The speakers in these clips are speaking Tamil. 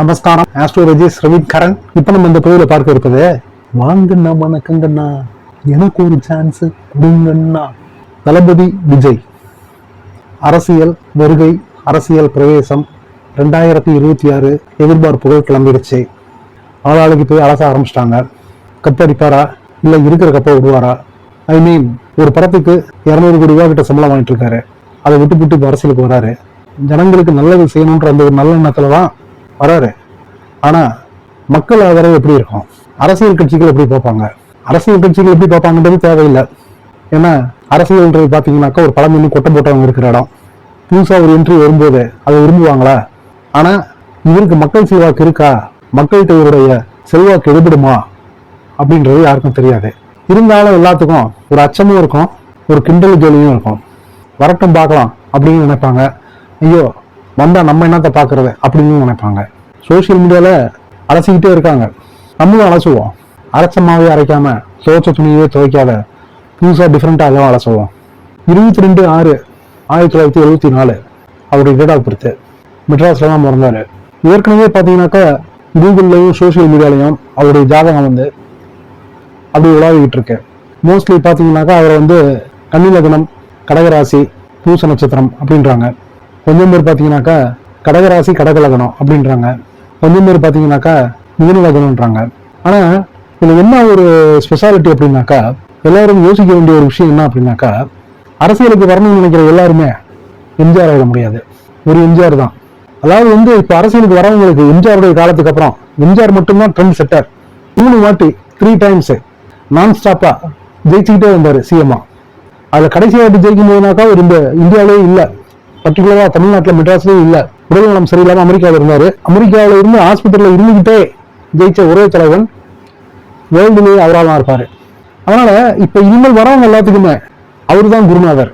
நமஸ்காரம். ஆஸ்ட்ரோலஜி ரஜேஷ் கரண் இப்போ நம்ம இந்த பதிவில் பார்க்க இருப்பது வாங்கண்ணா வணக்கங்கண்ணா. எனக்கு ஒரு சான்ஸ் கொடுங்கண்ணா. தளபதி விஜய். அரசியல் வருகை அரசியல் பிரவேசம் ரெண்டாயிரத்தி இருபத்தி ஆறு எதிர்பார்ப்புகள் கிளம்பிடுச்சு. ஆளாளுக்கு போய் அலச ஆரம்பிச்சிட்டாங்க. கப்படிப்பாரா இல்லை இருக்கிற கப்பை விடுவாரா? ஐ மீன் ஒரு படத்துக்கு இரநூறு கோடி ரூபா கிட்ட சம்பளம் வாங்கிட்டு இருக்காரு. அதை விட்டு விட்டு இப்போ அரசியலுக்கு வராரு. ஜனங்களுக்கு நல்லது செய்யணுன்ற அந்த ஒரு நல்ல எண்ணத்துல தான் வராரு. ஆனா மக்கள் ஆதரவு எப்படி இருக்கும்? அரசியல் கட்சிகள் எப்படி பார்ப்பாங்க? அரசியல் கட்சிகள் எப்படி பார்ப்பாங்கன்றது தேவையில்லை. ஏன்னா அரசியல்ன்றது பார்த்தீங்கன்னாக்கா ஒரு பழம் கொட்டை போட்டவங்க இருக்கிற இடம். புதுசாக ஒரு என்ட்ரி வரும்போது அதை விரும்புவாங்களா? ஆனா இவருக்கு மக்கள் செல்வாக்கு இருக்கா? மக்கள்கிட்ட இவருடைய செல்வாக்கு எடுபடுமா அப்படின்றது யாருக்கும் தெரியாது. இருந்தாலும் எல்லாத்துக்கும் ஒரு அச்சமும் இருக்கும் ஒரு கிண்டல் ஜோலியும் இருக்கும். வரட்டும் பார்க்கலாம் அப்படின்னு நினைப்பாங்க. ஐயோ வந்தா நம்ம என்னத்தை பார்க்குறது அப்படின்னு நினைப்பாங்க. சோஷியல் மீடியால அலசிக்கிட்டே இருக்காங்க. நம்மளும் அலசுவோம். அரைச்ச மாவே அரைக்காம துவைச்ச துணியவே துவைக்காத புதுசா டிஃப்ரெண்ட்டாக எல்லாம் அலசுவோம். இருபத்தி ரெண்டு ஆறு ஆயிரத்தி தொள்ளாயிரத்தி எழுபத்தி நாலு அவருடைய டேட் ஆஃப் பர்த் மெட்ராஸ்ல தான் பிறந்தாரு. ஏற்கனவே பார்த்தீங்கன்னாக்கா கூகுள்லையும் சோஷியல் மீடியாலையும் அவருடைய ஜாதகம் வந்து அப்படி உலாவிக்கிட்டு இருக்கு. மோஸ்ட்லி பார்த்தீங்கன்னாக்கா அவரை வந்து கன்னி லக்னம் கடகராசி பூச நட்சத்திரம் அப்படின்றாங்க. கொஞ்சம் பேர் பார்த்தீங்கன்னாக்கா கடகராசி கடக லக்னம் அப்படின்றாங்க. கொஞ்சம் பேர் பார்த்தீங்கன்னாக்கா மிதுன லக்னம்ன்றாங்க ஆனால் இதில் என்ன ஒரு ஸ்பெஷாலிட்டி அப்படின்னாக்கா எல்லாரும் யோசிக்க வேண்டிய ஒரு விஷயம் என்ன அப்படின்னாக்கா அரசியலுக்கு வரணும்னு நினைக்கிற எல்லாருமே எம்ஜிஆர் ஆகிட முடியாது. ஒரு எம்ஜிஆர் தான். அதாவது வந்து இப்போ அரசியலுக்கு வரவங்களுக்கு எம்ஜிஆருடைய காலத்துக்கு அப்புறம் எம்ஜிஆர் மட்டும்தான் ட்ரெண்ட் செட்டர் மூணு வாட்டி த்ரீ டைம்ஸு நான் ஸ்டாப்பாக ஜெயிச்சுக்கிட்டே வந்தாரு சிஎம்மா அதில் கடைசி வாட்டி ஜெயிக்கும் போதுனாக்கா ஒரு இந்த இந்தியாவிலே இல்லை. பர்டிகுலரா தமிழ்நாட்டில் மெட்ராஸ்லயே இல்லை. உடல் நலம் சரியில்லாம அமெரிக்காவில் இருந்தாரு. அமெரிக்காவில் இருந்து ஆஸ்பத்திரியில இருந்துகிட்டே ஜெயிச்ச ஒரே தலைவன் வேர்ல்டுலேயே அவரால் தான் இருப்பாரு. அதனால இப்ப இனிமேல் வரவங்க எல்லாத்துக்குமே அவர் தான் குருநாதர்.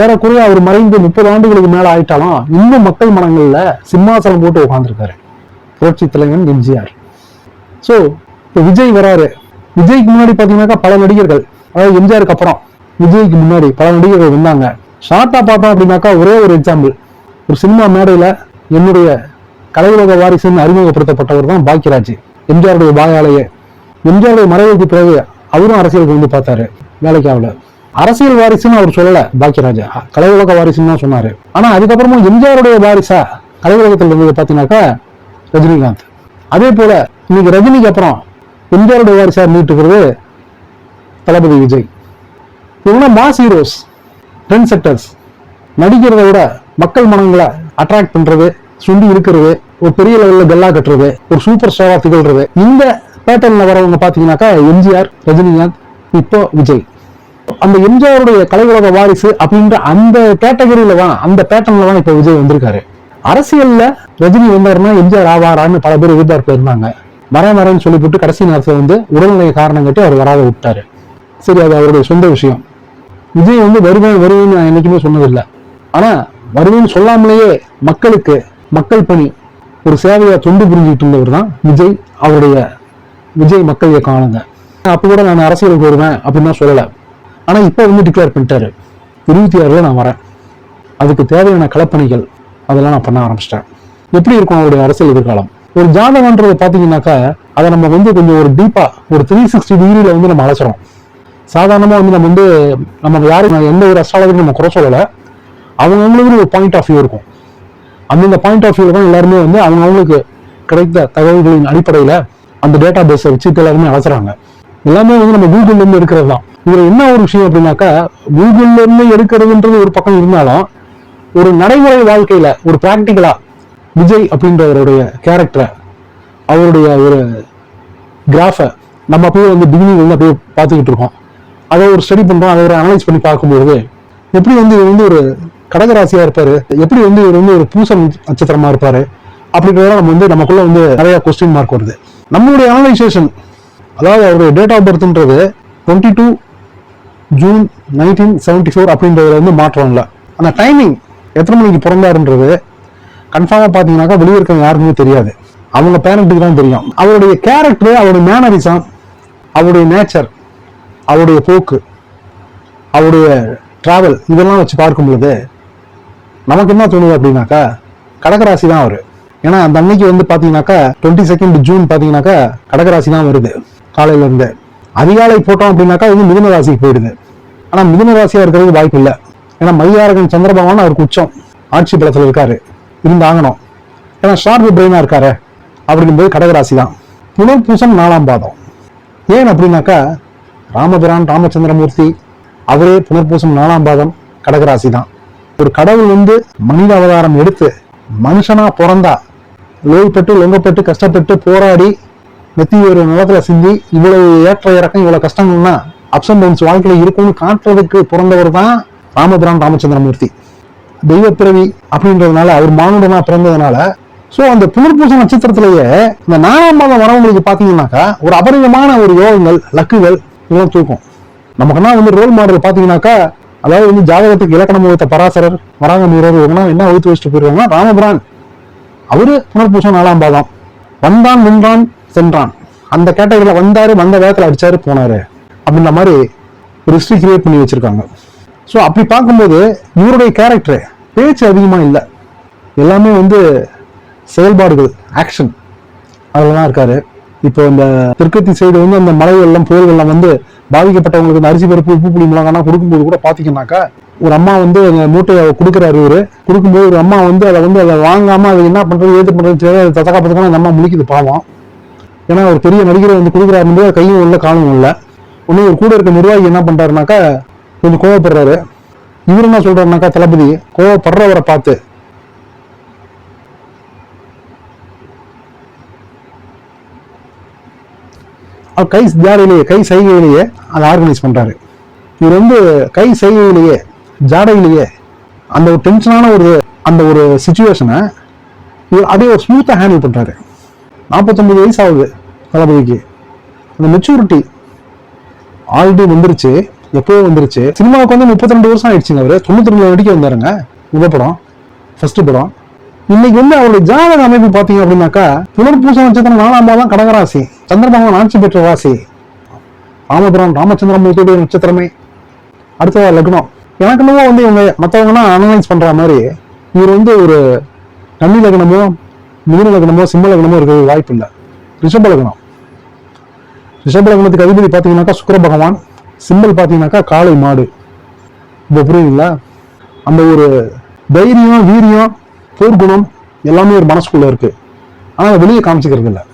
ஏறக்குறைய அவர் மறைந்து முப்பது ஆண்டுகளுக்கு மேல ஆயிட்டாலும் இன்னும் மக்கள் மனங்கள்ல சிம்மாசனம் போட்டு உட்கார்ந்திருக்காரு. புரட்சி தலைவன் எம்ஜிஆர். ஸோ இப்போ விஜய் வராரு. விஜய்க்கு முன்னாடி பார்த்தீங்கன்னாக்கா பல நடிகர்கள் அதாவது எம்ஜிஆருக்கு அப்புறம் விஜய்க்கு முன்னாடி பல நடிகர்கள் வந்தாங்க. ஷார்ட்டாக பார்த்தோம் அப்படின்னாக்கா ஒரே ஒரு எக்ஸாம்பிள் ஒரு சினிமா மேடையில் என்னுடைய கலையுலக வாரிசுன்னு அறிமுகப்படுத்தப்பட்டவர் தான் பாக்கியராஜ். எம்ஜிஆருடைய பாயாலேயே எம்ஜிஆருடைய மறைவுக்கு பிறகு அவரும் அரசியலுக்கு வந்து பார்த்தாரு. வேலைக்கு ஆகல. அரசியல் வாரிசுன்னு அவர் சொல்லல பாக்கியராஜா. கலையுலக வாரிசுன்னு தான் சொன்னாரு. ஆனா அதுக்கப்புறமும் எம்ஜிஆருடைய வாரிசா கலையுலகத்தில் இருந்தது பார்த்தீங்கன்னாக்கா ரஜினிகாந்த். அதே போல இன்னைக்கு ரஜினிக்கு அப்புறம் எம்ஜிஆருடைய வாரிசா நீட்டுக்கிறது தளபதி விஜய். இவங்க மாஸ் ஹீரோஸ் ட்ரெண்ட் செட்டர்ஸ் நடிக்கிறத விட மக்கள் மனங்களை அட்ராக்ட் பண்றது சுண்டி இருக்கிறது ஒரு பெரிய லெவல்ல கல்லா கட்டுறது ஒரு சூப்பர் ஸ்டாரா திகழ்றது. இந்த பேட்டர்ன்ல வரவங்க பாத்தீங்கன்னாக்கா எம்ஜிஆர் ரஜினிகாந்த் இப்போ விஜய். அந்த எம்ஜிஆருடைய கலையுலக வாரிசு அப்படின்ற அந்த கேட்டகரியில தான் அந்த பேட்டர்ன்ல தான் இப்போ விஜய் வந்திருக்காரு. அரசியல்ல ரஜினி வந்தாருன்னா எம்ஜிஆர் ஆவாரான்னு பல பேர் எதிர்பார்ப்பு இருந்தாங்க. வரேன் வரேன்னு சொல்லிவிட்டு கடைசி நேரத்தில் வந்து உடல்நிலை காரணம் கட்டி அவர் வராத விட்டாரு. சரி அது அவருடைய சொந்த விஷயம். விஜய் வந்து வருவேன் வருவேன்னு நான் என்னைக்குமே சொன்னதில்லை. ஆனா வருவேன்னு சொல்லாமலேயே மக்களுக்கு மக்கள் பணி ஒரு சேவையை தொண்டு புரிஞ்சுட்டு இருந்தவர் தான் விஜய். அவருடைய விஜய் மக்கள் இயக்கம் ஆளுங்க அப்போ கூட நான் அரசியலுக்கு வருவேன் அப்படின்னு தான் சொல்லலை. ஆனா இப்போ வந்து டிக்ளேர் பண்ணிட்டாரு. இருபத்தி ஆறுல நான் வரேன். அதுக்கு தேவையான களப்பணிகள் அதெல்லாம் நான் பண்ண ஆரம்பிச்சிட்டேன். எப்படி இருக்கும் அவருடைய அரசியல் எதிர்காலம்? ஒரு ஜாதகன்றதை பார்த்தீங்கன்னாக்கா அதை நம்ம வந்து கொஞ்சம் ஒரு டீப்பா ஒரு த்ரீ சிக்ஸ்டி டிகிரியில வந்து நம்ம அலசுறோம். சாதாரணமாக வந்து நம்ம வந்து நம்ம யாரும் எந்த ஒரு அஸ்ட்ராலஜரும் நம்ம குறை சொல்லலை. அவங்கவுங்களுக்கு ஒரு பாயிண்ட் ஆஃப் வியூ இருக்கும். அந்தந்த பாயிண்ட் ஆஃப் வியூவில் தான் எல்லாருமே வந்து அவங்க அவங்களுக்கு கிடைத்த தகவல்களின் அடிப்படையில் அந்த டேட்டா பேஸை வச்சுட்டு எல்லாருமே அலசுறாங்க. எல்லாமே வந்து நம்ம கூகுள்லேருந்து எடுக்கிறது தான். இதில் என்ன ஒரு விஷயம் அப்படின்னாக்கா கூகுள்லேருந்து எடுக்கிறதுன்றது ஒரு பக்கம் இருந்தாலும் ஒரு நடைமுறை வாழ்க்கையில் ஒரு ப்ராக்டிக்கலாக விஜய் அப்படின்றவருடைய கேரக்டரை அவருடைய ஒரு கிராஃபை நம்ம அப்படியே வந்து பிகினிங் வந்து அப்படியே பார்த்துக்கிட்டு இருக்கோம். அதை ஒரு ஸ்டடி பண்றோம் அதை ஒரு அனலைஸ் பண்ணி பார்க்கும்பொழுது எப்படி வந்து இவர் வந்து ஒரு கடகராசியா இருப்பாரு? எப்படி வந்து இவர் வந்து ஒரு பூசம் நட்சத்திரமா இருப்பாரு? அப்படின்றத நம்ம வந்து நமக்குள்ள வந்து நிறைய கொஸ்டின் மார்க் வருது. நம்மளுடைய அனலைசேஷன் அதாவது அவருடைய date of பர்த்ன்றது twenty two June nineteen seventy four அப்படின்றதுல வந்து மாற்றம் இல்லை அந்த டைமிங் எத்தனை மணிக்கு பிறந்தாருன்றது கன்ஃபார்மாக பார்த்தீங்கன்னாக்கா வெளியே இருக்கவங்க யாருக்குமே தெரியாது. அவங்க பேரண்ட்டுக்கு தான் தெரியும். அவருடைய கேரக்டர் அவருடைய மேனரிசம் அவருடைய நேச்சர் அவருடைய போக்கு அவருடைய ட்ராவல் இதெல்லாம் வச்சு பார்க்கும் பொழுது நமக்கு என்ன தோணுது அப்படின்னாக்கா கடகராசி தான் அவர். ஏன்னா அந்த அன்னைக்கு வந்து பார்த்தீங்கன்னாக்கா டுவெண்ட்டி செகண்ட் ஜூன் பார்த்தீங்கன்னாக்கா கடகராசி தான் வருது. காலையில இருந்து. அதிகாலை போட்டோம் அப்படின்னாக்கா இது மிதுன ராசிக்கு போயிடுது. ஆனால் மிதுன ராசியாக இருக்கிறதுக்கு வாய்ப்பு இல்லை. ஏன்னா மையாரகன் சந்திரபகவான் அவருக்கு உச்சம். ஆட்சி பலத்தில் இருக்காரு. இருந்தாங்கணும். ஏன்னா ஷார்ப் பிரெயினாக இருக்காரு அப்படிங்கும்போது கடகராசி தான். புனர்பூசம் நாலாம் பாதம். ஏன் அப்படின்னாக்கா ராமபிரான் ராமச்சந்திரமூர்த்தி அவரே புனர்பூசம் நாலாம் பாதம் கடகராசி தான் ஒரு கடவுள் வந்து மனித அவதாரம் எடுத்து மனுஷனா பிறந்தா லோய்பட்டு லொங்கப்பட்டு கஷ்டப்பட்டு போராடி நெத்தி ஒரு நிலத்துல சிந்தி இவ்வளவு ஏற்ற இறக்கம் இவ்வளவு கஷ்டங்கள்னா அப்ஸ் அண்ட் டவுன்ஸ் வாழ்க்கையில இருக்கும்னு காட்டுறதுக்கு பிறந்தவர் தான் ராமபிரான் ராமச்சந்திரமூர்த்தி. தெய்வ பிறவி அப்படின்றதுனால அவர் மானுடனா பிறந்ததுனால சோ அந்த புனர்பூச நட்சத்திரத்திலேயே இந்த நாலாம் மாதம் வரவங்களுக்கு பாத்தீங்கன்னாக்கா ஒரு அபரிதமான ஒரு யோகங்கள் லக்குகள் இதெல்லாம் தூக்கும். நமக்குன்னா வந்து ரோல் மாடல் பார்த்தீங்கன்னாக்கா அதாவது வந்து ஜாதகத்துக்கு இலக்கணம் வகுத்த பராசரர் வராங்க மீறர் இவங்கன்னா என்ன வகுத்து வச்சுட்டு போயிருவாங்கன்னா ராமபுரான். அவரு புனர்பூசம் நாலாம் பாதம். வந்தான் நின்றான் சென்றான். அந்த கேட்டகரியில் வந்தாரு வந்த வேகத்தில் அடிச்சாரு போனாரு. அப்படின்ற மாதிரி ஒரு ஹிஸ்ட்ரி கிரியேட் பண்ணி வச்சிருக்காங்க. ஸோ அப்படி பார்க்கும்போது இவருடைய கேரக்டர் பேச்சு அதிகமாக இல்லை. எல்லாமே வந்து செயல்பாடுகள் ஆக்ஷன் அதில் தான் இருக்காரு. இப்போ இந்த தெற்கத்தி சைடு வந்து அந்த மலை வெள்ளம் புயல் வெள்ளம் வந்து பாதிக்கப்பட்டவங்களுக்கு இந்த அரிசி பருப்பு உப்பு புளி மிளகானா கொடுக்கும்போது கூட பார்த்தீங்கன்னாக்கா ஒரு அம்மா வந்து அந்த மூட்டையை கொடுக்குறாரு இவரு. கொடுக்கும்போது ஒரு அம்மா வந்து அதை வந்து அதை வாங்காம அதை என்ன பண்றது ஏது பண்ணுறது தெரியாது அது தத்தக்கா பத்தக்கா அந்த அம்மா முழிக்குது பாவம். ஏன்னா ஒரு பெரிய நடிகரை வந்து கொடுக்குறாரு கையும் இல்லை காலும் இல்லை ஒன்று ஒரு கூட இருக்க நிர்வாகி என்ன பண்றாருனாக்கா கொஞ்சம் கோவப்படுறாரு. இவர் என்ன சொல்றாருனாக்கா தளபதி கோவப்படுறவரை பார்த்து அவர் கை ஜாடையிலேயே கை சைகையிலேயே அதை ஆர்கனைஸ் பண்ணுறாரு இவர் வந்து கை சைகையிலேயே ஜாடையிலேயே அந்த ஒரு டென்ஷனான ஒரு அந்த ஒரு சுச்சுவேஷனை இவர் அப்படியே ஒரு ஸ்மூத்தாக ஹேண்டில் பண்ணுறாரு நாற்பத்தொம்பது வயசு ஆகுது தளபதிக்கு. அந்த மெச்சூரிட்டி ஆல்ரெடி வந்துருச்சு எப்போயோ வந்துருச்சு. சினிமாவுக்கு வந்து முப்பத்தி ரெண்டு வருஷம் ஆயிடுச்சுங்க அவர். தொண்ணூத்தி ரெண்டு நடிக்க வந்தாருங்க. முதல் படம் ஃபர்ஸ்ட் படம். இன்னைக்கு வந்து அவருடைய ஜாதக அமைப்பு பாத்தீங்க அப்படின்னாக்கா புனர்பூச நட்சத்திரம் நாலாம் பாதம் கடகராசி சந்திரபகவான் ஆட்சி பெற்ற ராசி. ராமபுரம் ராமச்சந்திரமூர்த்தியுடைய நட்சத்திரமே. அடுத்ததா லக்னம். எனக்கு என்னமோ வந்து இவங்க மற்றவங்கன்னா அனலைஸ் பண்ற மாதிரி இவர் வந்து ஒரு கன்னி லக்னமோ மிதுன லக்னமோ சிம்ம லக்னமோ இருக்கிறது வாய்ப்பு இல்லை. ரிஷப லக்னம். ரிஷப லக்னத்துக்கு அதிபதி பார்த்தீங்கன்னாக்கா சுக்கர பகவான் சிம்பல் பார்த்தீங்கன்னாக்கா காளை மாடு. இப்போ புரியுதுங்களா? அந்த ஒரு தைரியம் வீரியம் போர்க்குணம் எல்லாமே ஒரு மனசுக்குள்ளே இருக்கு. ஆனால் அதை வெளியே காமிச்சிக்கிறது இல்லை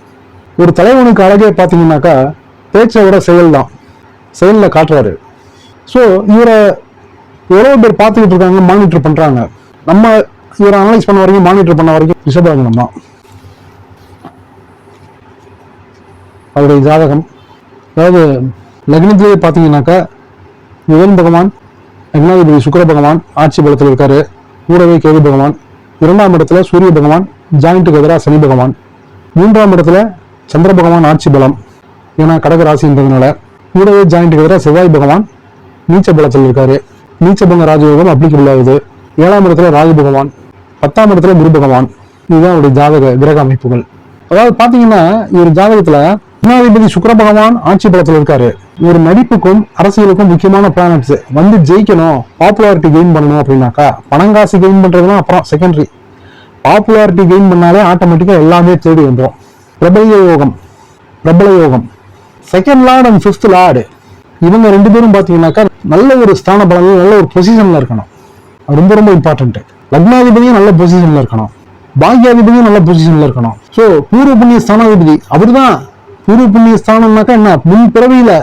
ஒரு தலைவனுக்கு அழகே பார்த்தீங்கன்னாக்கா பேச்சை விட செயல் தான் செயலில் காட்டுறாரு. ஸோ இவரை எவ்வளோ பேர் பார்த்துக்கிட்டு இருக்காங்க மானிட்டர் பண்ணுறாங்க நம்ம இவரை அனலைஸ் பண்ண வரைக்கும் மானிட்டர் பண்ண வரைக்கும் ரிஷபராஜனம் தான் அவருடைய ஜாதகம். அதாவது லக்னத்திலேயே பார்த்தீங்கன்னாக்கா புதன் பகவான் லக்னாதிபதி சுக்கர பகவான் ஆட்சி பலத்தில் இருக்காரு. கூடவே கேது பகவான் இரண்டாம் இடத்துல சூரிய பகவான் ஜாயிண்ட்டுக்கு எதிராக சனி பகவான். மூன்றாம் இடத்துல சந்திர பகவான் ஆட்சி பலம். ஏன்னா கடக ராசின்றதுனால கூடவே ஜாயிண்ட்டுக்கு எதிராக செவ்வாய் பகவான் நீச்ச பலத்தில் இருக்காரு. நீச்சபங்க ராஜயோகம் அப்ளிகபிள் ஆகுது. ஏழாம் இடத்துல ராகு பகவான் பத்தாம் இடத்துல குரு பகவான். இதுதான் அவருடைய ஜாதக கிரக அமைப்புகள். அதாவது பார்த்தீங்கன்னா இவர் ஜாதகத்தில் குணாதிபதி சுக்கிர பகவான் ஆட்சி பலத்தில் இருக்காரு. ஒரு நடிப்புக்கும் அரசியலுக்கும் முக்கியமான பிளானட்ஸ் வந்து ஜெயிக்கணும் பாப்புலாரிட்டி கெயின் பண்ணணும் அப்படின்னாக்கா பணம் காசு கெயின் பண்றதுலாம் அப்புறம் செகண்டரி பாப்புலாரிட்டி கெயின் பண்ணாலே ஆட்டோமேட்டிக்காக எல்லாமே தேடி வந்துடும் பிரபல யோகம் பிரபல யோகம். Second lord and fifth lord இவங்க ரெண்டு பேரும் பார்த்தீங்கன்னாக்கா நல்ல ஒரு ஸ்தான பலங்கள் நல்ல ஒரு பொசிஷனில் இருக்கணும். ரொம்ப ரொம்ப இம்பார்ட்டன்ட்டு லக்னாதிபதியும் நல்ல பொசிஷனில் இருக்கணும். பாக்யாதிபதியும் நல்ல பொசிஷனில் இருக்கணும். ஸோ பூர்வ புண்ணிய ஸ்தானாதிபதி அவர்தான் பூர்வ புண்ணிய ஸ்தானம்னாக்கா என்ன? முன் பிறவியில்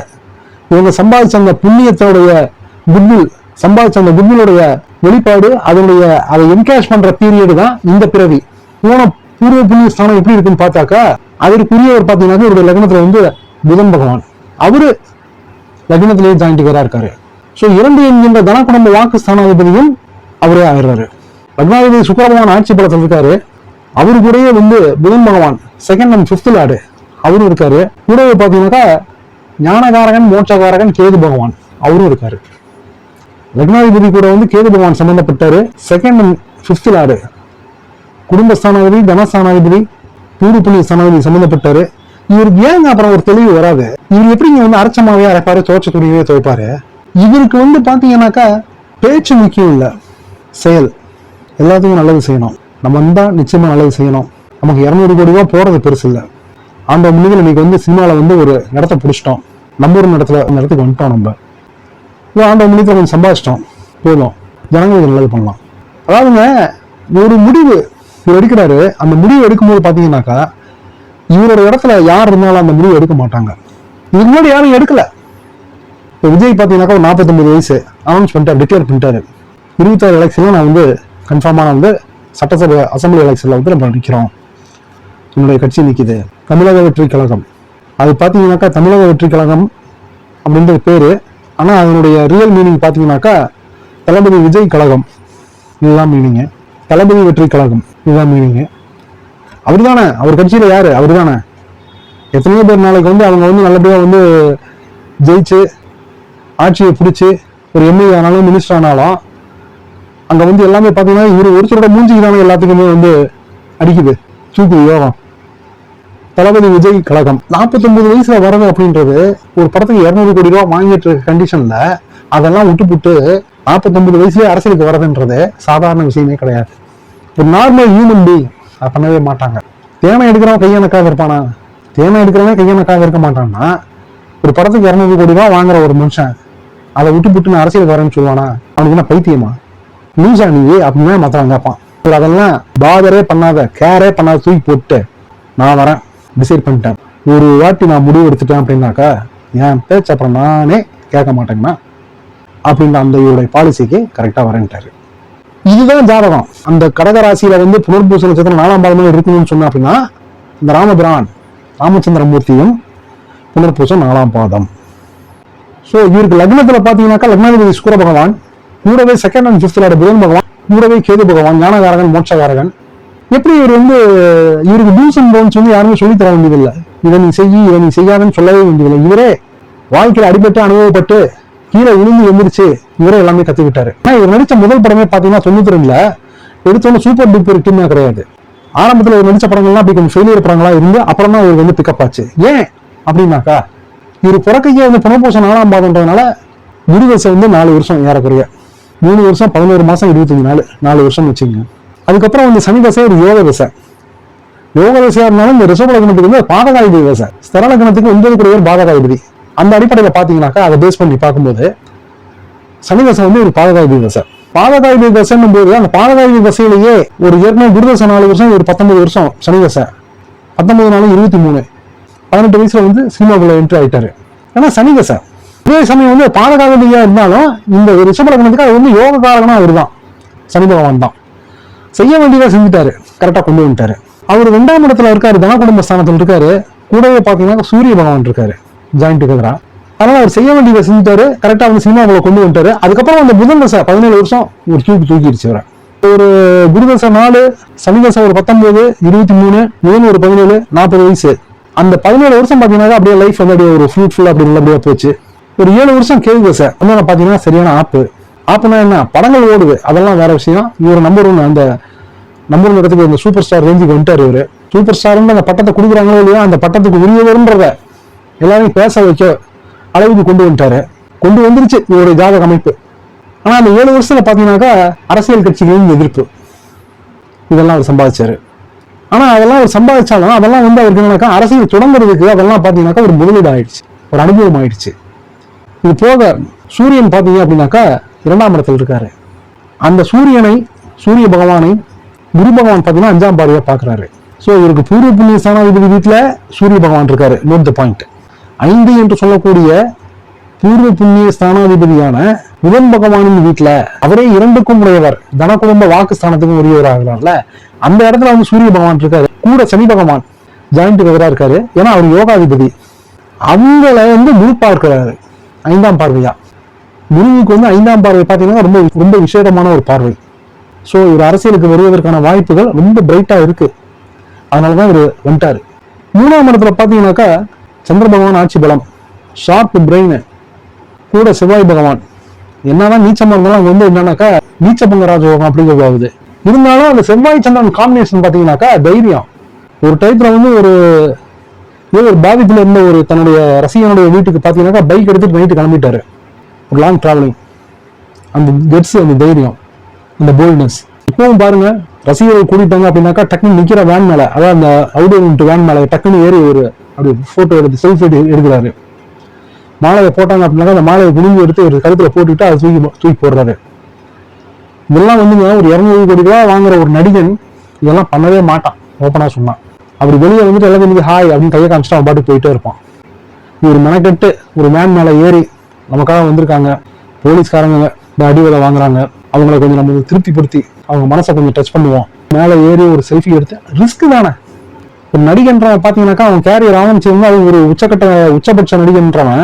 இவங்க சம்பாதிச்ச அந்த புண்ணியத்தோடைய குட்வில் சம்பாதிச்ச அந்த குட்விலுடைய வெளிப்பாடு அதனுடைய அதை என்கேஷ் பண்ற பீரியடு தான் இந்த பிறவி. போன பூர்வ புண்ணிய ஸ்தானம் எப்படி இருக்குன்னு பார்த்தாக்கா அதற்குரியவர் பார்த்தீங்கன்னாக்கா இவருடைய லக்னத்துல வந்து புதன் பகவான். அவரு லக்னத்திலேயே ஜாயிண்ட்டுக்காரா இருக்காரு ஸோ இரண்டு என்கின்ற தன வாக்கு ஸ்தானாதிபதியும் அவரே ஆயிடுறாரு. லக்னாதிபதி சுக்கிர பகவான் ஆட்சி படத்தில் இருக்காரு. அவரு கூடயே வந்து புதன் பகவான் செகண்ட் அண்ட் ஃபிஃப்த் லார்டு அவரும் இருக்காரு. கூடவே பார்த்தீங்கன்னாக்கா ஞானகாரகன் மோட்சகாரகன் கேது பகவான். அவரும் இருக்காரு. லக்னாதிபதி கூட வந்து கேது பகவான் சம்பந்தப்பட்டாரு. செகண்ட் அண்ட் ஃபிஃப்த் லார்டு குடும்பஸ்தானாதிபதி தனஸ்தானாதிபதி பூர்வ புண்ணிய ஸ்தானாதிபதி சம்பந்தப்பட்டாரு. இவருக்கு ஏங்க அப்புறம் ஒரு தெளிவு வராது? இவர் எப்படி இங்க வந்து அரைச்சமாவே அரைப்பாரு தோச்ச துணியவே துவைப்பாரு? இவருக்கு வந்து பாத்தீங்கன்னாக்கா பேச்சு முக்கியம் இல்லை. செயல். எல்லாத்துக்கும் நல்லது செய்யணும். நம்ம வந்தா நிச்சயமா நல்லது செய்யணும். நமக்கு இரநூறு கோடி ரூபா போறது பெருசு இல்லை. அந்த முன்னிகள் இன்னைக்கு வந்து சினிமாவில் வந்து ஒரு இடத்த பிடிச்சிட்டோம். நம்ம ஒரு இடத்துல அந்த இடத்துக்கு வந்துட்டோம் நம்ம. இல்லை ஆண்ட முன்னியத்தில் கொஞ்சம் சம்பாதிச்சிட்டோம். போதும். ஜனங்களுக்கு நல்லது பண்ணலாம். அதாவதுங்க ஒரு முடிவு இவர் எடுக்கிறாரு. அந்த முடிவு எடுக்கும்போது பார்த்தீங்கன்னாக்கா இவரோட இடத்துல யார் இருந்தாலும் அந்த முடிவு எடுக்க மாட்டாங்க. இதுக்கு முன்னாடி யாரும் எடுக்கல. இப்போ விஜய் பார்த்தீங்கன்னாக்கா ஒரு நாற்பத்தொம்பது வயசு. அனௌன்ஸ் பண்ணிட்டார் டிக்ளேர் பண்ணிட்டாரு. இருபத்தாறு எலெக்ஷனில் நான் வந்து கன்ஃபார்மாக வந்து சட்டசபை அசம்பிளி எலெக்ஷனில் வந்து நம்ம நிற்கிறோம் என்னுடைய கட்சி நிற்கிது. தமிழக வெற்றி கழகம். அது பார்த்தீங்கன்னாக்கா தமிழக வெற்றி கழகம் அப்படின்ற பேர். ஆனால் அதனுடைய ரியல் மீனிங் பார்த்தீங்கன்னாக்கா தளபதி விஜய் கழகம். இதுதான் மீனிங்கு தளபதி வெற்றி கழகம். இதுதான் மீனிங்கு அவர் தானே அவர் கட்சியில் யார்? அவர் தானே எத்தனையோ பேர் நாளைக்கு வந்து அவங்க வந்து நல்லபடியாக வந்து ஜெயிச்சு ஆட்சியை பிடிச்சி ஒரு எம்எல்ஏ ஆனாலும் மினிஸ்டர் ஆனாலும் அங்கே வந்து எல்லாமே பார்த்தீங்கன்னா இவர் ஒருத்தரோட மூஞ்சிக்கு தானே எல்லாத்துக்குமே வந்து அடிக்குது. தூக்கு யோகம். தளபதி விஜய் கழகம். 49 வயசுல வரது அப்படின்றது ஒரு படத்துக்கு இரநூறு கோடி ரூபா வாங்கிட்டு இருக்க கண்டிஷன்ல அதெல்லாம் விட்டுப்புட்டு 49 வயசுலயே அரசியலுக்கு வரதுன்றது சாதாரண விஷயமே கிடையாது. ஒரு நார்மல் ஹியூமன் பீங் அதை பண்ணவே மாட்டாங்க. தேனை எடுக்கிறவன் கையணக்காக இருப்பானா? தேனை எடுக்கிறவன் கையணக்காக இருக்க மாட்டான்னா ஒரு படத்துக்கு இரநூறு கோடி ரூபா வாங்குற ஒரு மனுஷன் அதை விட்டு நான் அரசியலுக்கு வரேன்னு சொல்லுவானா? அவனுக்கு என்ன பைத்தியமா? லூசா நீ அப்படின்னு மற்றவன் கேட்பான். அதெல்லாம் பாதரே பண்ணாத கேரே பண்ணாத தூக்கி போட்டு நான் வரேன். டிசைட் பண்ணிட்டேன். ஒரு வாட்டி நான் முடிவு எடுத்துட்டேன் அப்படின்னாக்கா என் பேச்சு அப்புறம் நானே கேட்க மாட்டேங்கண்ணா அப்படின்ற அந்த இவருடைய பாலிசிக்கு கரெக்டாக வரேன்ட்டாரு. இதுதான் ஜாதகம். அந்த கடகராசியில வந்து புனர்பூச நட்சத்திரம் நாலாம் பாதமாக இருக்கணும்னு சொன்ன அப்படின்னா இந்த ராமபிரான் ராமச்சந்திரமூர்த்தியும் புனர்பூசம் நாலாம் பாதம். ஸோ இவருக்கு லக்னத்தில் பார்த்தீங்கன்னாக்கா லக்னாதிபதி சுக்கிர பகவான் கூடவே செகண்ட் அண்ட் ஃபிஃப்த்தில் புதன் பகவான் கூடவே கேது பகவான் ஞானகாரகன் மோட்சகாரகன் எப்படி இவர் வந்து இவருக்கு டூஸ் அண்ட் டோன்ஸ் வந்து யாருமே சொல்லி தர வேண்டியதில்லை. இதை நீ செய்யி இதை நீ செய்யாதன்னு சொல்லவே வேண்டியதில்லை. இவரே வாழ்க்கையில் அடிபட்டு அனுபவப்பட்டு கீழே விழுந்து எழுந்திரிச்சு இவரே எல்லாமே கத்துக்கிட்டாரு. ஆனால் இவர் நடித்த முதல் படமே பார்த்தீங்கன்னா தொண்ணூத்தி ரெண்டுல எடுத்தோன்னு சூப்பர் டூப்பர் டீமே கிடையாது. ஆரம்பத்தில் இவர் நடித்த படங்கள்லாம் அப்படி கொஞ்சம் ஃபெயிலியர் படங்களா இருந்து அப்புறம் தான் இவர் வந்து பிக்கப் ஆச்சு. ஏன் அப்படின்னாக்கா இவர் பிறக்கையே வந்து புனப்பூசம் நாலாம் பாதம்ன்றதுனால குருதசை வந்து நாலு வருஷம் ஏறக்குறைய. மூணு வருஷம் பதினோரு மாதம் இருபத்தஞ்சு நாள் நாலு வருஷம் வச்சுங்க அதுக்கப்புறம் வந்து சனி தசை ஒரு யோக தசை. யோக தசையா இருந்தாலும் இந்த ரிஷப லக்னத்துக்கு வந்து பாதகாதிபதி தசை. ஸ்தர லக்னத்துக்கு ஒன்பது குறைவர் பாதகாதிபதி அந்த அடிப்படையில் பார்த்தீங்கன்னாக்கா அதை பேஸ் பண்ணி பார்க்கும்போது சனி தசை வந்து ஒரு பாதகாதிபதி தசை. பாதகாதிபதி தசைன்னும் போது அந்த பாதகாதிபதி தசையிலேயே ஒரு ஏற்கனவே குருதசை நாலு வருஷம் ஒரு பத்தொன்பது வருஷம் சனி தசை. பத்தொன்பது நாலு இருபத்தி மூணு. பதினெட்டு வயசுல வந்து சினிமாக்குள்ள என்ட்ரி ஆயிட்டாரு. ஏன்னா சனி தசை. இதே சமயம் வந்து பாதகாதிபதியா இருந்தாலும் இந்த ரிஷப லக்னத்துக்கு அது வந்து யோக காரகனா அவர் தான் சனி பகவான் தான். செய்ய வேண்டியதை செஞ்சுட்டாரு. கரெக்டாக கொண்டு வந்துட்டாரு. அவர் ரெண்டாம் இடத்துல இருக்காரு தன குடும்ப ஸ்தானத்தில் இருக்காரு. கூடவே பார்த்தீங்கன்னா சூரிய பகவான் இருக்காரு ஜாயிண்ட் டுகெதரா அதனால அவர் செய்ய வேண்டியதை செஞ்சுட்டாரு கரெக்டாக வந்து சினிமாக்குள்ள கொண்டு வந்துட்டாரு. அதுக்கப்புறம் அந்த புதன் தசை பதினேழு வருஷம் ஒரு தூக்கி தூக்கிடுச்சு இவரை ஒரு குருதசை நாலு சனி தசை ஒரு பத்தொன்பது இருபத்தி மூணு மூணு ஒரு பதினேழு நாற்பது வயசு. அந்த பதினேழு வருஷம் பார்த்தீங்கன்னா அப்படியே லைஃப் வந்து அப்படியே ஒரு ஃப்ரூட்ஃபுல் அப்படி நல்லபடியாக போச்சு. ஒரு ஏழு வருஷம் கேள்வி தசை வந்து பார்த்தீங்கன்னா சரியான ஆப்பு. ஆப்புனா என்ன? படங்கள் ஓடுது. அதெல்லாம் வேற விஷயம். இவர் நம்பர் ஒன் அந்த நம்பர் ஒன் இடத்துக்கு இந்த சூப்பர் ஸ்டார் ரேஞ்சுக்கு வந்துட்டார் இவர். சூப்பர் ஸ்டார்னு அந்த பட்டத்தை கொடுக்குறாங்களோ இல்லையோ அந்த பட்டத்துக்கு உரியவருன்றத எல்லாரையும் பேச வைக்க அளவுக்கு கொண்டு வந்துட்டாரு. கொண்டு வந்துருச்சு இவருடைய ஜாதக அமைப்பு. ஆனால் அந்த ஏழு வருஷத்தில் பார்த்தீங்கன்னாக்கா அரசியல் கட்சிகளின் எதிர்ப்பு. இதெல்லாம் அவர் சம்பாதிச்சாரு. ஆனால் அதெல்லாம் அவர் சம்பாதிச்சாலும் அதெல்லாம் வந்து அவருக்கு என்னன்னாக்கா அரசியல் தொடங்குறதுக்கு அதெல்லாம் பார்த்தீங்கன்னாக்கா ஒரு முதலீடு ஆயிடுச்சு. ஒரு அனுபவம் ஆயிடுச்சு. இது போக சூரியன் பார்த்தீங்க அப்படின்னாக்கா இரண்டாம் இடத்துல இருக்காரு. அந்த சூரியனை சூரிய பகவானை குரு பகவான் பார்த்தீங்கன்னா அஞ்சாம் பார்வையா பாக்குறாரு. சோ இவருக்கு பூர்வ புண்ணிய ஸ்தானாதிபதி வீட்டுல சூரிய பகவான் இருக்காரு. நோட் த பாயிண்ட் ஐந்து என்று சொல்லக்கூடிய பூர்வ புண்ணிய ஸ்தானாதிபதியான புதன் பகவானின் வீட்டுல அவரே இரண்டுக்கும் உடையவர். தன குடும்ப வாக்கு ஸ்தானத்துக்கும் உரியவராகிறார்ல அந்த இடத்துல வந்து சூரிய பகவான் இருக்காரு. கூட சனி பகவான் ஜாயிண்ட் கவரா இருக்காரு. ஏன்னா அவர் யோகாதிபதி. அவங்கள வந்து முழு பார்க்கிறாரு ஐந்தாம் பார்வையா. குருவுக்கு வந்து ஐந்தாம் பார்வை பார்த்தீங்கன்னா ரொம்ப ரொம்ப விசேடமான ஒரு பார்வை. ஸோ இவர் அரசியலுக்கு வருவதற்கான வாய்ப்புகள் ரொம்ப பிரைட்டாக இருக்கு. அதனால தான் இவர் வந்துட்டார். மூணாம் இடத்துல பார்த்தீங்கன்னாக்கா சந்திர பகவான் ஆட்சி பலம் ஷார்ப் பிரெயின் கூட செவ்வாய் பகவான். என்னதான் நீச்சமாக இருந்தாலும் அங்கே வந்து என்னன்னாக்கா நீச்சபங்க ராஜயோகம் அப்படிங்கிறது ஆகுது இருந்தாலும் அந்த செவ்வாய் சந்திரன் காம்பினேஷன் பார்த்தீங்கன்னாக்கா தைரியம். ஒரு டைப்ல வந்து ஒரு ஏதோ ஒரு பாதிப்பில் இருந்த ஒரு தன்னுடைய ரசிகனுடைய வீட்டுக்கு பார்த்தீங்கன்னாக்கா பைக் எடுத்துட்டு நைட்டு கிளம்பிட்டாரு. ஒரு லாங் டிராவலிங் அந்த கெட்ஸ் அந்த தைரியம் அந்த போல்ட்னஸ் இப்பவும் பாருங்க ரசிகர்கள் கூட்டிட்டாங்க அப்படின்னாக்கா டக்குன்னு நிக்கிற வேன் மேல அதாவது அந்த அவுட் வேன் மேல டக்குன்னு ஏறி ஒரு அப்படி போட்டோ எடுத்து செல்ஃபி எடுக்கிறாரு. மாலையை போட்டாங்க அப்படின்னாக்கா அந்த மாலையை குனிஞ்சு எடுத்து ஒரு கருத்துல போட்டுட்டு அதை தூக்கி தூக்கி போடுறாரு. இதெல்லாம் வந்துங்க ஒரு இரநூறு கோடி ரூபா வாங்குற ஒரு நடிகன் இதெல்லாம் பண்ணவே மாட்டான் ஓப்பனா சொன்னான் அப்படி வெளியே வந்துட்டு எல்லாமே ஹாய் அப்படின்னு கையை காமிச்சிட்டு அவன் பாட்டுக்கு போயிட்டே இருப்பான். ஒரு மெனக்கெட்டு ஒரு வேன் மேலே ஏறி நமக்காக வந்திருக்காங்க. போலீஸ்காரங்க இந்த அடி வாங்குறாங்க. அவங்கள கொஞ்சம் நம்ம திருப்திப்படுத்தி அவங்க மனசை கொஞ்சம் டச் பண்ணுவோம். மேலே ஏறி ஒரு செல்ஃபி எடுத்து ரிஸ்க் தானே? ஒரு நடிகன்றவன் பார்த்தீங்கன்னாக்கா அவன் கேரியர் ஆரம்பிச்சிருந்தா அவன் ஒரு உச்சக்கட்ட உச்சபட்ச நடிகன்றவன்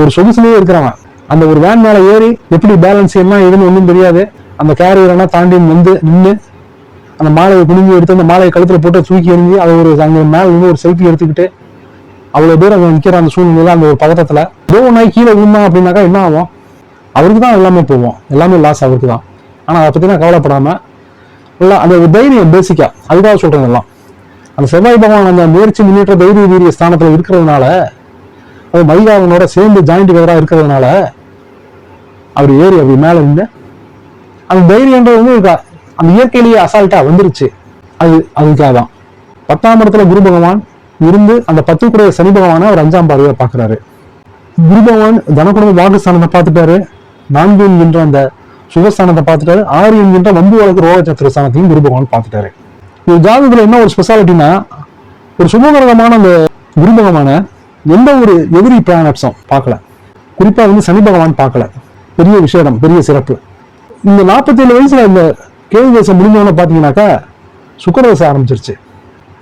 ஒரு சொகுசுலேயே இருக்கிறவன். அந்த ஒரு வேன் மேலே ஏறி எப்படி பேலன்ஸ் என்ன ஏதுன்னு ஒன்றும் தெரியாது. அந்த கேரியரெல்லாம் தாண்டி வந்து நின்று அந்த மாலையை குனிஞ்சு எடுத்து அந்த மாலையை கழுத்தில் போட்டு தூக்கி எறிஞ்சு அதை ஒரு அங்கே மேலே இருந்து ஒரு செல்ஃபி எடுத்துக்கிட்டு அவ்வளோ தூரம் அங்கே நிற்கிற அந்த சூழ்நிலையில் அந்த ஒரு பதட்டத்தில் ஏதோ நாய் கீழே விழுந்தான் அப்படின்னாக்கா என்ன ஆகும்? அவருக்கு தான் எல்லாமே போவோம் எல்லாமே லாஸ் அவருக்கு தான். ஆனால் அதை பற்றினா கவலைப்படாமல் இல்லை அந்த தைரியம் பேசிக்கா அதுக்காக சொல்கிறேன் எல்லாம் அந்த செவ்வாய் பகவான் அந்த முயற்சி முன்னேற்ற தைரிய வீரிய ஸ்தானத்தில் இருக்கிறதுனால அது மதிகாரனோட சேர்ந்து ஜாயிண்ட் கவரா இருக்கிறதுனால அவர் ஏறி அப்படி மேலே இருந்து அந்த தைரியன்றது வந்து இருக்கா அந்த இயற்கையிலேயே அசால்ட்டாக வந்துருச்சு. அது அதுக்காக தான். பத்தாம் இடத்துல குரு பகவான் இருந்து அந்த பத்துக்குடைய சனி பகவானை ஒரு அஞ்சாம் பாதையை பார்க்குறாரு. குரு பகவான் தனக்குடும்ப வாக்குஸ்தானத்தை பார்த்துட்டாரு. நான்கு என்கின்ற அந்த சுகஸ்தானத்தை பார்த்துட்டாரு. ஆறு என்கின்ற வம்பு வழக்கு ரோக சத்திர ஸ்தானத்தையும் குரு பகவான் பார்த்துட்டாரு. இது ஜாதகத்தில் என்ன ஒரு ஸ்பெஷாலிட்டினா ஒரு சுபகரகமான அந்த குரு பகவான எந்த ஒரு எதிரி பிளானட்ஸும் பார்க்கல. குறிப்பாக வந்து சனி பகவான் பார்க்கல. பெரிய விஷயம் பெரிய சிறப்பு. இந்த 47 வயசுல இந்த கேள்வி தேசம் முடிஞ்சவன பார்த்தீங்கன்னாக்கா சுக்கரதசை ஆரம்பிச்சிருச்சு.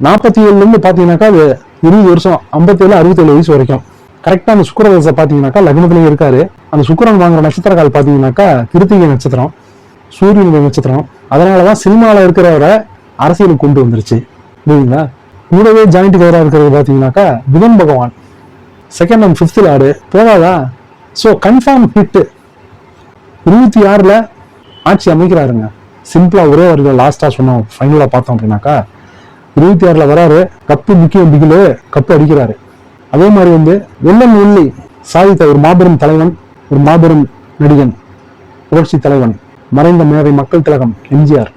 நாற்பத்தி ஏழுலேருந்து பார்த்தீங்கன்னாக்கா அது இருபது வருஷம் ஐம்பத்தேழு அறுபத்தேழு வயசு வரைக்கும். கரெக்டாக அந்த சுக்கரதசை பார்த்தீங்கன்னாக்கா லக்னத்திலேயே இருக்காரு. அந்த சுக்கரன் வாங்குற நட்சத்திரக்கால் பார்த்தீங்கன்னாக்கா கிருத்திகை நட்சத்திரம் சூரியனுடைய நட்சத்திரம். அதனாலதான் சினிமாவில் இருக்கிறவரை அரசியலுக்கு கொண்டு வந்துருச்சு. புரியுதுங்களா? கூடவே ஜாயிண்ட் கதராக இருக்கிறது பார்த்தீங்கன்னாக்கா புதன் பகவான். செகண்ட் அண்ட் ஃபிஃப்த்தில் ஆடு போதாதா ஸோ கன்ஃபார்ம் ஹிட்டு இருபத்தி ஆறில் ஆட்சி அமைக்கிறாருங்க. சிம்பிளாக ஒரே ஒரு லாஸ்ட்டாக சொன்னோம் ஃபைனலாக பார்த்தோம் அப்படின்னாக்கா இருபத்தி ஆறில் வராரு. கப்பு முக்கியம் பிகிலு கப்பு அடிக்கிறாரு. அதே மாதிரி வந்து வெள்ளம் உள்ளி சாதித்த ஒரு மாபெரும் தலைவன் ஒரு மாபெரும் நடிகன் புரட்சி தலைவன் மறைந்த மேதை மக்கள் திலகம் எம்ஜிஆர்.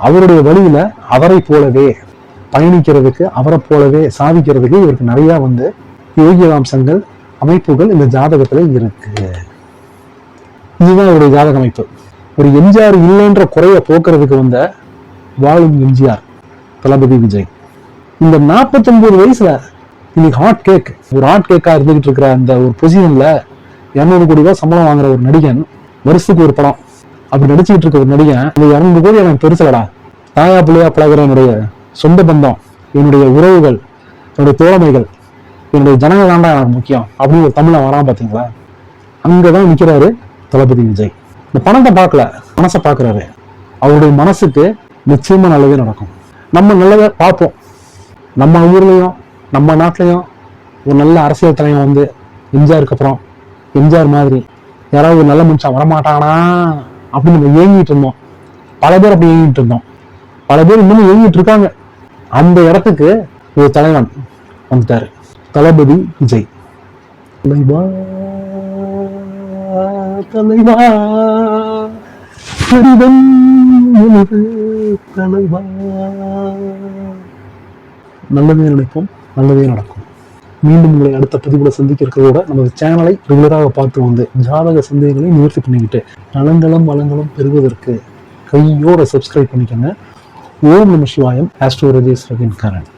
அவருடைய வழியில அவரை போலவே பயணிக்கிறதுக்கு அவரை போலவே சாதிக்கிறதுக்கு இவருக்கு நிறைய வந்து யோகியதாம்சங்கள் அமைப்புகள் இந்த ஜாதகத்துல இருக்கு. இதுதான் அவருடைய ஜாதக அமைப்பு. ஒரு எம்ஜிஆர் இல்லைன்ற குறைய போக்குறதுக்கு வந்த வாழும் எம்ஜிஆர் தளபதி விஜய். இந்த 49 வயசுல இன்னைக்கு ஹாட் கேக் ஒரு ஹாட் கேக்கா இருந்துகிட்டு இருக்கிற அந்த ஒரு பொசிஷன்ல இரநூறு கோடி ரூபாய் சம்பளம் வாங்குற ஒரு நடிகன் வருஷத்துக்கு ஒரு படம். அப்படி நடிச்சுக்கிட்டு இருக்க ஒரு நடிகன் இந்த இரநூறு கோடி எனக்கு பெருசலடா. தாயா பிள்ளையா பழகுற என்னுடைய சொந்த பந்தம் என்னுடைய உறவுகள் என்னுடைய தோழமைகள் என்னுடைய ஜனங்க தாண்டா எனக்கு முக்கியம் அப்படின்னு ஒரு தமிழை வரான் பாத்தீங்களா? அங்கதான் நிக்கிறாரு தளபதி விஜய். இந்த பணத்தை பார்க்கல மனசை பார்க்கறாரு. அவருடைய மனசுக்கு நிச்சயமா நல்லதே நடக்கும். நம்ம நல்லதை பார்ப்போம். நம்ம ஊர்லயும் நம்ம நாட்டிலையும் ஒரு நல்ல அரசியல் தலைவன் வந்து எம்ஜிஆருக்கு அப்புறம் எம்ஜிஆர் மாதிரி யாராவது ஒரு நல்ல மனுஷன் வரமாட்டானா அப்படின்னு நம்ம ஏங்கிட்டு இருந்தோம். பல பேர் அப்படி ஏங்கிட்டு இருந்தோம். பல பேர் இன்னும் ஏங்கிட்டு இருக்காங்க. அந்த இடத்துக்கு ஒரு தலைவன் வந்துட்டாரு. தளபதி விஜய். தலைவா தலைவா கடிதம் தலைவா. நல்லதே நினைப்போம். நல்லதே நடக்கும். மீண்டும் உங்களை அடுத்த பதிவுல சந்திக்க இருக்கிறதோட நமது சேனலை ரெகுலராக பார்த்து வந்து ஜாதக சந்தேகங்களை நிவர்த்தி பண்ணிக்கிட்டு நலங்களும் வளங்களும் பெறுவதற்கு கையோட சப்ஸ்கிரைப் பண்ணிக்கோங்க. ஓம் நம சிவாயம். ஆஸ்ட்ரோ ரஜேஷ் காரன்